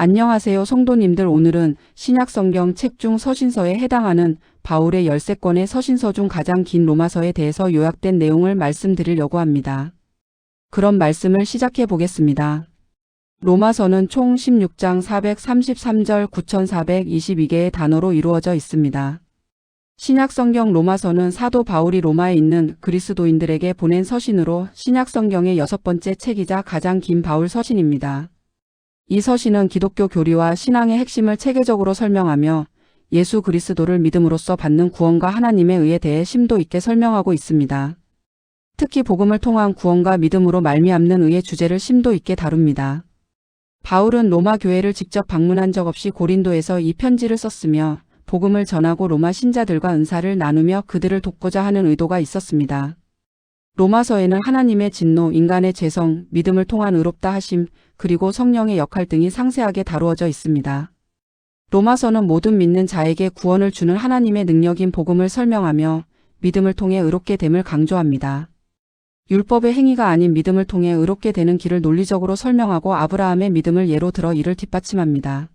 안녕하세요 성도님들 오늘은 신약성경 책 중 서신서에 해당하는 바울의 13권의 서신서 중 가장 긴 로마서에 대해서 요약된 내용을 말씀드리려고 합니다. 그럼 말씀을 시작해 보겠습니다. 로마서는 총 16장 433절 9422개의 단어로 이루어져 있습니다. 신약성경 로마서는 사도 바울이 로마에 있는 그리스도인들에게 보낸 서신으로 신약성경의 여섯 번째 책이자 가장 긴 바울 서신입니다. 이 서 신은 기독교 교리와 신앙의 핵심을 체계적으로 설명하며 예수 그리스도를 믿음으로써 받는 구원과 하나님의 의에 대해 심도 있게 설명하고 있습니다. 특히 복음을 통한 구원과 믿음으로 말미암는 의의 주제를 심도 있게 다룹니다. 바울은 로마 교회를 직접 방문한 적 없이 고린도에서 이 편지를 썼으며 복음을 전하고 로마 신자들과 은사를 나누며 그들을 돕고자 하는 의도가 있었습니다. 로마서에는 하나님의 진노, 인간의 죄성, 믿음을 통한 의롭다 하심, 그리고 성령의 역할 등이 상세하게 다루어져 있습니다. 로마서는 모든 믿는 자에게 구원을 주는 하나님의 능력인 복음을 설명하며 믿음을 통해 의롭게 됨을 강조합니다. 율법의 행위가 아닌 믿음을 통해 의롭게 되는 길을 논리적으로 설명하고 아브라함의 믿음을 예로 들어 이를 뒷받침합니다.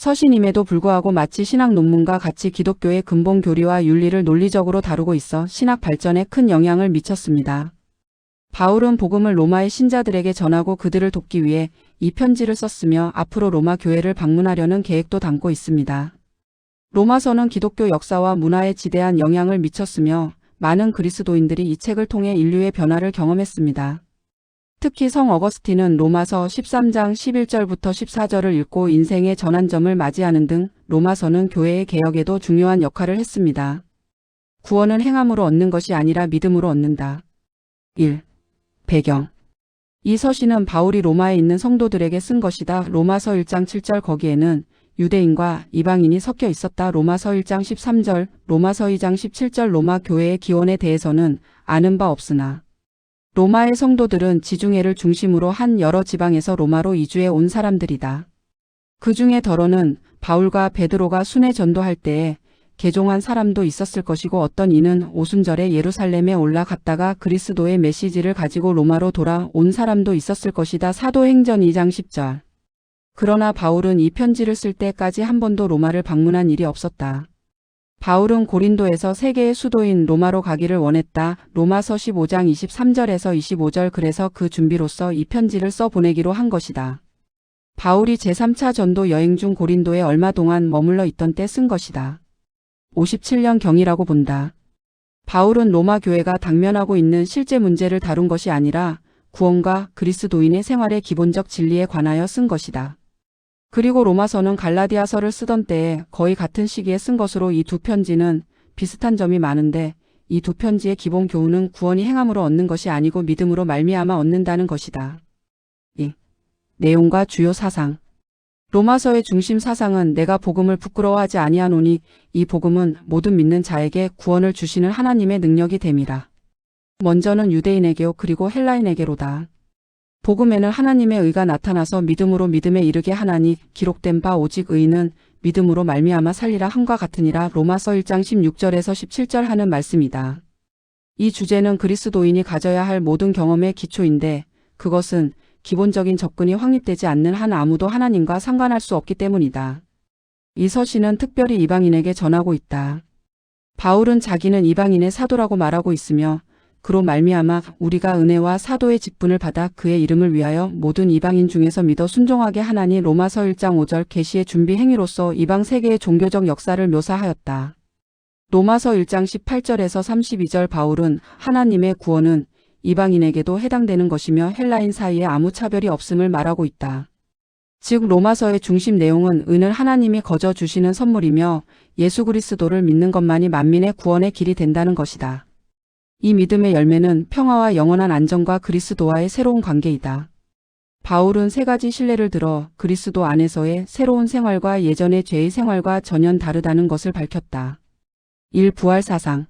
서신임에도 불구하고 마치 신학 논문과 같이 기독교의 근본 교리와 윤리를 논리적으로 다루고 있어 신학 발전에 큰 영향을 미쳤습니다. 바울은 복음을 로마의 신자들에게 전하고 그들을 돕기 위해 이 편지를 썼으며 앞으로 로마 교회를 방문하려는 계획도 담고 있습니다. 로마서는 기독교 역사와 문화에 지대한 영향을 미쳤으며 많은 그리스도인들이 이 책을 통해 인류의 변화를 경험했습니다. 특히 성 어거스틴은 로마서 13장 11절부터 14절을 읽고 인생의 전환점을 맞이하는 등 로마서는 교회의 개혁에도 중요한 역할을 했습니다. 구원은 행함으로 얻는 것이 아니라 믿음으로 얻는다. 1. 배경 이 서신은 바울이 로마에 있는 성도들에게 쓴 것이다. 로마서 1장 7절 거기에는 유대인과 이방인이 섞여 있었다. 로마서 1장 13절, 로마서 2장 17절 로마 교회의 기원에 대해서는 아는 바 없으나 로마의 성도들은 지중해를 중심으로 한 여러 지방에서 로마로 이주해 온 사람들이다. 그 중에 더러는 바울과 베드로가 순회 전도할 때에 개종한 사람도 있었을 것이고 어떤 이는 오순절에 예루살렘에 올라갔다가 그리스도의 메시지를 가지고 로마로 돌아온 사람도 있었을 것이다. 사도행전 2장 10절. 그러나 바울은 이 편지를 쓸 때까지 한 번도 로마를 방문한 일이 없었다. 바울은 고린도에서 세계의 수도인 로마로 가기를 원했다. 로마서 15장 23절에서 25절 그래서 그 준비로서 이 편지를 써 보내기로 한 것이다. 바울이 제3차 전도 여행 중 고린도에 얼마 동안 머물러 있던 때 쓴 것이다. 57년 경이라고 본다. 바울은 로마 교회가 당면하고 있는 실제 문제를 다룬 것이 아니라 구원과 그리스도인의 생활의 기본적 진리에 관하여 쓴 것이다. 그리고 로마서는 갈라디아서를 쓰던 때에 거의 같은 시기에 쓴 것으로 이 두 편지는 비슷한 점이 많은데 이 두 편지의 기본 교훈은 구원이 행함으로 얻는 것이 아니고 믿음으로 말미암아 얻는다는 것이다. 2. 내용과 주요 사상 로마서의 중심 사상은 내가 복음을 부끄러워하지 아니하노니 이 복음은 모든 믿는 자에게 구원을 주시는 하나님의 능력이 됨이라. 먼저는 유대인에게요 그리고 헬라인에게로다. 복음에는 하나님의 의가 나타나서 믿음으로 믿음에 이르게 하나니 기록된 바 오직 의는 믿음으로 말미암아 살리라 함과 같으니라 로마서 1장 16절에서 17절 하는 말씀이다. 이 주제는 그리스도인이 가져야 할 모든 경험의 기초인데 그것은 기본적인 접근이 확립되지 않는 한 아무도 하나님과 상관할 수 없기 때문이다. 이 서신은 특별히 이방인에게 전하고 있다. 바울은 자기는 이방인의 사도라고 말하고 있으며 그로 말미암아 우리가 은혜와 사도의 직분을 받아 그의 이름을 위하여 모든 이방인 중에서 믿어 순종하게 하나니 로마서 1장 5절 계시의 준비 행위로서 이방 세계의 종교적 역사를 묘사하였다. 로마서 1장 18절에서 32절 바울은 하나님의 구원은 이방인에게도 해당되는 것이며 헬라인 사이에 아무 차별이 없음을 말하고 있다. 즉 로마서의 중심 내용은 은을 하나님이 거저 주시는 선물이며 예수 그리스도를 믿는 것만이 만민의 구원의 길이 된다는 것이다. 이 믿음의 열매는 평화와 영원한 안정과 그리스도와의 새로운 관계이다. 바울은 세 가지 신뢰를 들어 그리스도 안에서의 새로운 생활과 예전의 죄의 생활과 전혀 다르다는 것을 밝혔다. 1. 부활 사상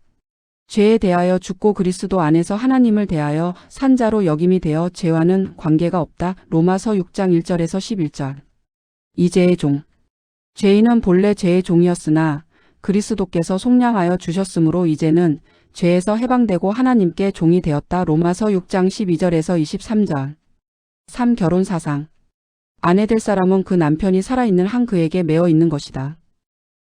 죄에 대하여 죽고 그리스도 안에서 하나님을 대하여 산자로 역임이 되어 죄와는 관계가 없다. 로마서 6장 1절에서 11절. 이제의 종. 죄인은 본래 죄의 종이었으나 그리스도께서 속량하여 주셨으므로 이제는 죄에서 해방되고 하나님께 종이 되었다. 로마서 6장 12절에서 23절. 3. 결혼 사상. 아내 될 사람은 그 남편이 살아있는 한 그에게 매어 있는 것이다.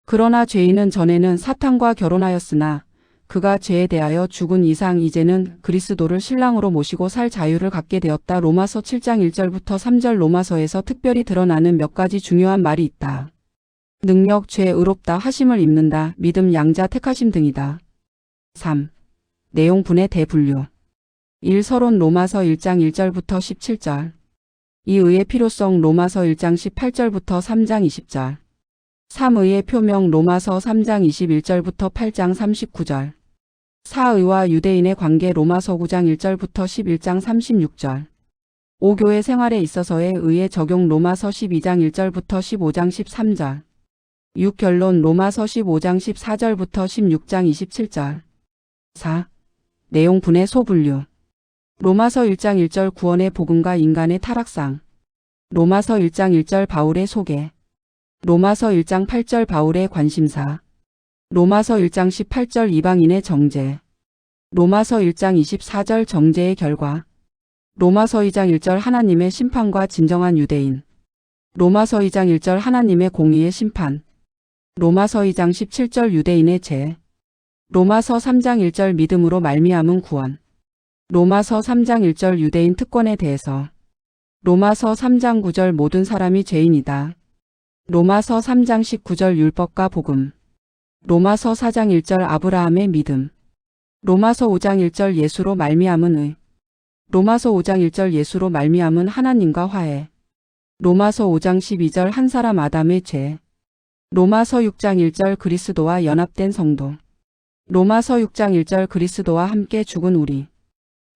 그러나 죄인은 전에는 사탄과 결혼하였으나 그가 죄에 대하여 죽은 이상 이제는 그리스도를 신랑으로 모시고 살 자유를 갖게 되었다. 로마서 7장 1절부터 3절 로마서에서 특별히 드러나는 몇 가지 중요한 말이 있다. 능력, 죄, 의롭다, 하심을 입는다, 믿음, 양자, 택하심 등이다. 3. 내용 분의 대분류 1. 서론 로마서 1장 1절부터 17절 이 의의 필요성 로마서 1장 18절부터 3장 20절 3. 의의 표명 로마서 3장 21절부터 8장 39절 4. 의와 유대인의 관계 로마서 9장 1절부터 11장 36절 5. 교회 생활에 있어서의 의의 적용 로마서 12장 1절부터 15장 13절 6. 결론 로마서 15장 14절부터 16장 27절 4. 내용 분의 소분류. 로마서 1장 1절 구원의 복음과 인간의 타락상. 로마서 1장 1절 바울의 소개. 로마서 1장 8절 바울의 관심사. 로마서 1장 18절 이방인의 정죄. 로마서 1장 24절 정죄의 결과. 로마서 2장 1절 하나님의 심판과 진정한 유대인. 로마서 2장 1절 하나님의 공의의 심판. 로마서 2장 17절 유대인의 죄 로마서 3장 1절 믿음으로 말미암은 구원. 로마서 3장 1절 유대인 특권에 대해서. 로마서 3장 9절 모든 사람이 죄인이다. 로마서 3장 19절 율법과 복음. 로마서 4장 1절 아브라함의 믿음. 로마서 5장 1절 예수로 말미암은 의. 로마서 5장 1절 예수로 말미암은 하나님과 화해. 로마서 5장 12절 한 사람 아담의 죄. 로마서 6장 1절 그리스도와 연합된 성도 로마서 6장 1절 그리스도와 함께 죽은 우리.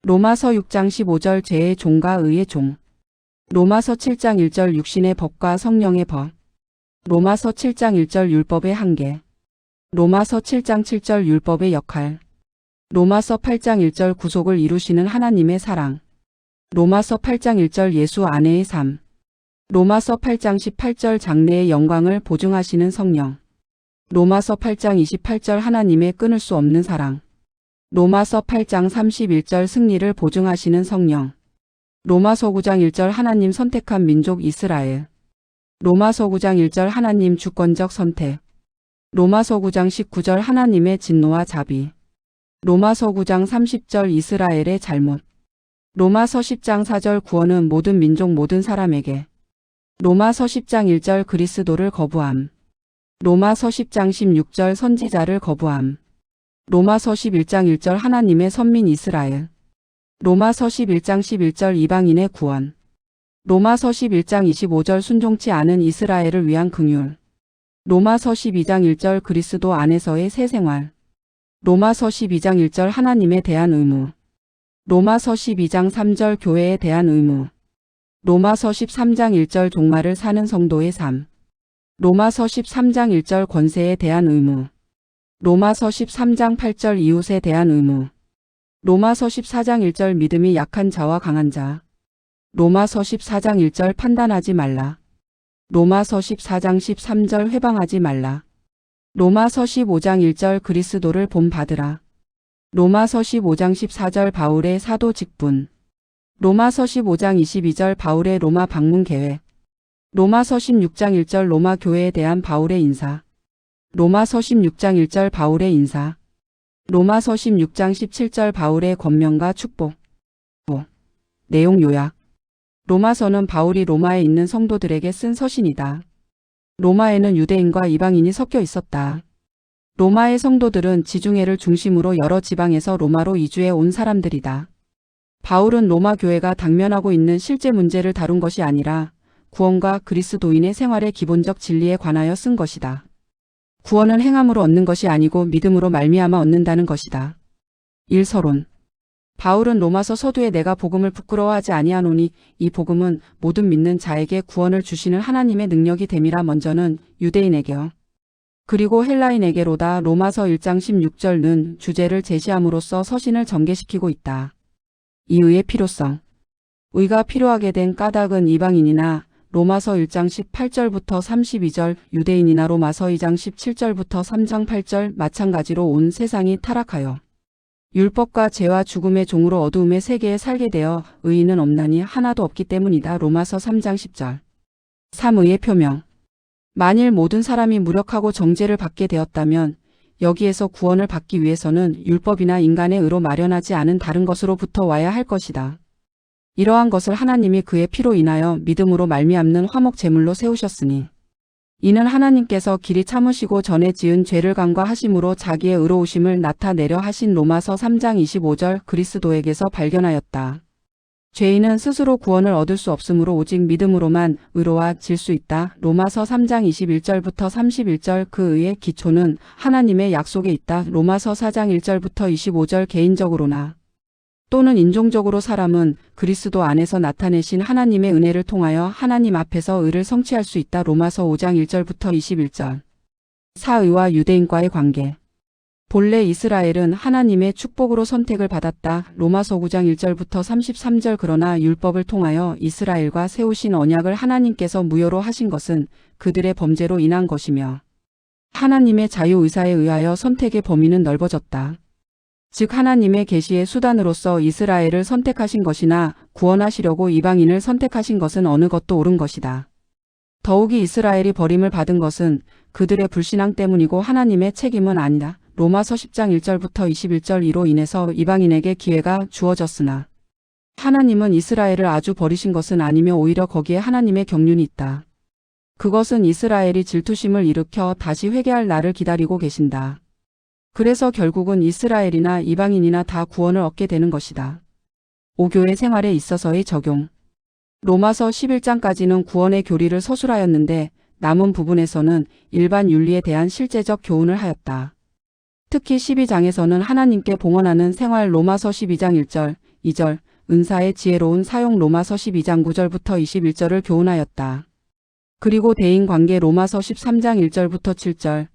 로마서 6장 15절 죄의 종과 의의 종. 로마서 7장 1절 육신의 법과 성령의 법. 로마서 7장 1절 율법의 한계. 로마서 7장 7절 율법의 역할. 로마서 8장 1절 구속을 이루시는 하나님의 사랑. 로마서 8장 1절 예수 아내의 삶. 로마서 8장 18절 장래의 영광을 보증하시는 성령 로마서 8장 28절 하나님의 끊을 수 없는 사랑. 로마서 8장 31절 승리를 보증하시는 성령. 로마서 9장 1절 하나님 선택한 민족 이스라엘. 로마서 9장 1절 하나님 주권적 선택. 로마서 9장 19절 하나님의 진노와 자비. 로마서 9장 30절 이스라엘의 잘못. 로마서 10장 4절 구원은 모든 민족 모든 사람에게. 로마서 10장 1절 그리스도를 거부함 로마서 10장 16절 선지자를 거부함. 로마서 11장 1절 하나님의 선민 이스라엘. 로마서 11장 11절 이방인의 구원. 로마서 11장 25절 순종치 않은 이스라엘을 위한 긍휼. 로마서 12장 1절 그리스도 안에서의 새 생활. 로마서 12장 1절 하나님에 대한 의무. 로마서 12장 3절 교회에 대한 의무. 로마서 13장 1절 종말을 사는 성도의 삶 로마서 13장 1절 권세에 대한 의무 로마서 13장 8절 이웃에 대한 의무 로마서 14장 1절 믿음이 약한 자와 강한 자 로마서 14장 1절 판단하지 말라 로마서 14장 13절 회방하지 말라 로마서 15장 1절 그리스도를 본받으라. 로마서 15장 14절 바울의 사도 직분. 로마서 15장 22절 바울의 로마 방문 계획. 로마서 16장 1절 로마 교회에 대한 바울의 인사. 로마서 16장 1절 바울의 인사. 로마서 16장 17절 바울의 권면과 축복. 5. 내용 요약. 로마서는 바울이 로마에 있는 성도들에게 쓴 서신이다. 로마에는 유대인과 이방인이 섞여 있었다. 로마의 성도들은 지중해를 중심으로 여러 지방에서 로마로 이주해 온 사람들이다. 바울은 로마 교회가 당면하고 있는 실제 문제를 다룬 것이 아니라 구원과 그리스도인의 생활의 기본적 진리에 관하여 쓴 것이다. 구원은 행함으로 얻는 것이 아니고 믿음으로 말미암아 얻는다는 것이다. 일서론 바울은 로마서 서두에 내가 복음을 부끄러워하지 아니하노니 이 복음은 모든 믿는 자에게 구원을 주시는 하나님의 능력이 됨이라 먼저는 유대인에게요. 그리고 헬라인에게로다 로마서 1장 16절는 주제를 제시함으로써 서신을 전개시키고 있다. 이 의의 필요성. 의가 필요하게 된 까닭은 이방인이나 로마서 1장 18절부터 32절 유대인이나 로마서 2장 17절부터 3장 8절 마찬가지로 온 세상이 타락하여 율법과 죄와 죽음의 종으로 어두움의 세계에 살게 되어 의인은 없나니 하나도 없기 때문이다. 로마서 3장 10절. 3의의 표명. 만일 모든 사람이 무력하고 정죄를 받게 되었다면 여기에서 구원을 받기 위해서는 율법이나 인간의 의로 마련하지 않은 다른 것으로부터 와야 할 것이다. 이러한 것을 하나님이 그의 피로 인하여 믿음으로 말미암는 화목 제물로 세우셨으니 이는 하나님께서 길이 참으시고 전에 지은 죄를 간과하심으로 자기의 의로우심을 나타내려 하신 로마서 3장 25절 그리스도에게서 발견하였다. 죄인은 스스로 구원을 얻을 수 없으므로 오직 믿음으로만 의로워질 수 있다. 로마서 3장 21절부터 31절 그 의의 기초는 하나님의 약속에 있다. 로마서 4장 1절부터 25절 개인적으로나 또는 인종적으로 사람은 그리스도 안에서 나타내신 하나님의 은혜를 통하여 하나님 앞에서 의를 성취할 수 있다. 로마서 5장 1절부터 21절. 사의와 유대인과의 관계. 본래 이스라엘은 하나님의 축복으로 선택을 받았다. 로마서 9장 1절부터 33절 그러나 율법을 통하여 이스라엘과 세우신 언약을 하나님께서 무효로 하신 것은 그들의 범죄로 인한 것이며 하나님의 자유의사에 의하여 선택의 범위는 넓어졌다. 즉 하나님의 계시의 수단으로서 이스라엘을 선택하신 것이나 구원하시려고 이방인을 선택하신 것은 어느 것도 옳은 것이다. 더욱이 이스라엘이 버림을 받은 것은 그들의 불신앙 때문이고 하나님의 책임은 아니다. 로마서 10장 1절부터 21절 이로 인해서 이방인에게 기회가 주어졌으나 하나님은 이스라엘을 아주 버리신 것은 아니며 오히려 거기에 하나님의 경륜이 있다. 그것은 이스라엘이 질투심을 일으켜 다시 회개할 날을 기다리고 계신다. 그래서 결국은 이스라엘이나 이방인이나 다 구원을 얻게 되는 것이다. 오교의 생활에 있어서의 적용. 로마서 11장까지는 구원의 교리를 서술하였는데 남은 부분에서는 일반 윤리에 대한 실제적 교훈을 하였다. 특히 12장에서는 하나님께 봉헌하는 생활 로마서 12장 1절, 2절, 은사의 지혜로운 사용 로마서 12장 9절부터 21절을 교훈하였다. 그리고 대인 관계 로마서 13장 1절부터 7절,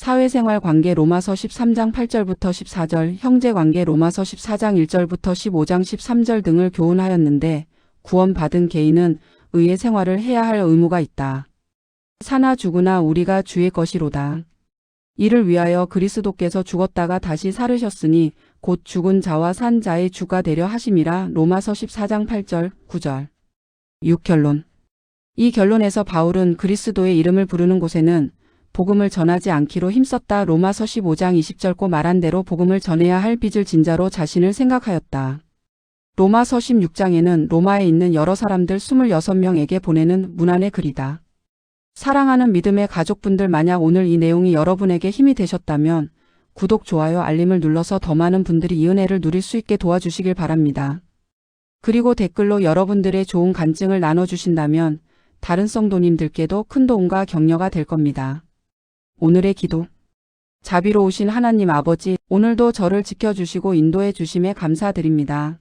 사회생활 관계 로마서 13장 8절부터 14절, 형제 관계 로마서 14장 1절부터 15장 13절 등을 교훈하였는데 구원받은 개인은 의의 생활을 해야 할 의무가 있다. 사나 죽으나 우리가 주의 것이로다. 이를 위하여 그리스도께서 죽었다가 다시 살으셨으니 곧 죽은 자와 산 자의 주가 되려 하심이라 로마서 14장 8절 9절 6결론 이 결론에서 바울은 그리스도의 이름을 부르는 곳에는 복음을 전하지 않기로 힘썼다. 로마서 15장 20절 고 말한 대로 복음을 전해야 할 빚을 진자로 자신을 생각하였다. 로마서 16장에는 로마에 있는 여러 사람들 26명에게 보내는 문안의 글이다. 사랑하는 믿음의 가족분들 만약 오늘 이 내용이 여러분에게 힘이 되셨다면 구독, 좋아요, 알림을 눌러서 더 많은 분들이 이 은혜를 누릴 수 있게 도와주시길 바랍니다. 그리고 댓글로 여러분들의 좋은 간증을 나눠주신다면 다른 성도님들께도 큰 도움과 격려가 될 겁니다. 오늘의 기도. 자비로우신 하나님 아버지, 오늘도 저를 지켜주시고 인도해 주심에 감사드립니다.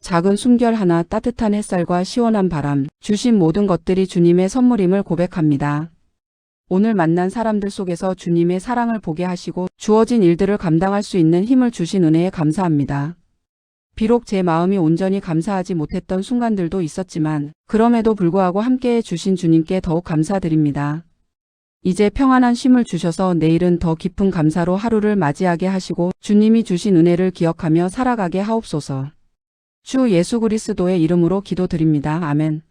작은 숨결 하나 따뜻한 햇살과 시원한 바람, 주신 모든 것들이 주님의 선물임을 고백합니다. 오늘 만난 사람들 속에서 주님의 사랑을 보게 하시고 주어진 일들을 감당할 수 있는 힘을 주신 은혜에 감사합니다. 비록 제 마음이 온전히 감사하지 못했던 순간들도 있었지만 그럼에도 불구하고 함께해 주신 주님께 더욱 감사드립니다. 이제 평안한 쉼을 주셔서 내일은 더 깊은 감사로 하루를 맞이하게 하시고 주님이 주신 은혜를 기억하며 살아가게 하옵소서. 주 예수 그리스도의 이름으로 기도드립니다. 아멘.